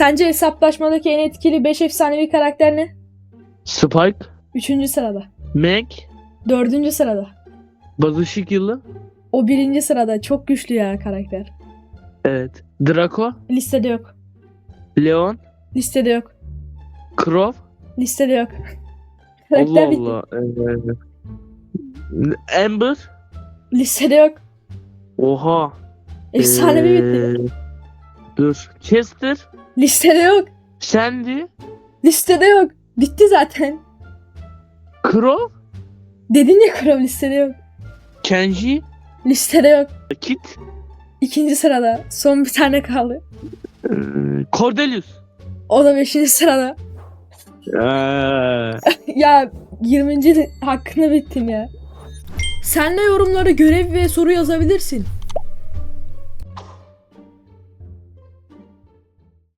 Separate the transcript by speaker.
Speaker 1: Sence hesaplaşmadaki en etkili 5 efsanevi karakter ne?
Speaker 2: Spike,
Speaker 1: 3. sırada.
Speaker 2: Meg,
Speaker 1: 4. sırada.
Speaker 2: Bazışık Yılı.
Speaker 1: O birinci sırada. Çok güçlü ya karakter.
Speaker 2: Evet. Draco,
Speaker 1: Listede yok.
Speaker 2: Leon,
Speaker 1: Listede yok.
Speaker 2: Crow.
Speaker 1: Listede yok.
Speaker 2: Allah
Speaker 1: Karakter bitti.
Speaker 2: Allah. Ee, Amber.
Speaker 1: Listede yok.
Speaker 2: Oha.
Speaker 1: Efsanevi bitti.
Speaker 2: Ee, Dur. Chester.
Speaker 1: Listede yok.
Speaker 2: Sandy.
Speaker 1: Listede yok. Bitti zaten.
Speaker 2: Crow.
Speaker 1: Dedin ya Krom listede yok.
Speaker 2: Kenji.
Speaker 1: Listede yok.
Speaker 2: Kit.
Speaker 1: İkinci sırada. Son bir tane kaldı.
Speaker 2: ee, Cordelius.
Speaker 1: O da beşinci sırada.
Speaker 2: Ee,
Speaker 1: Ya 20. hakkını bittim ya. Sen de yorumlara görev ve soru yazabilirsin.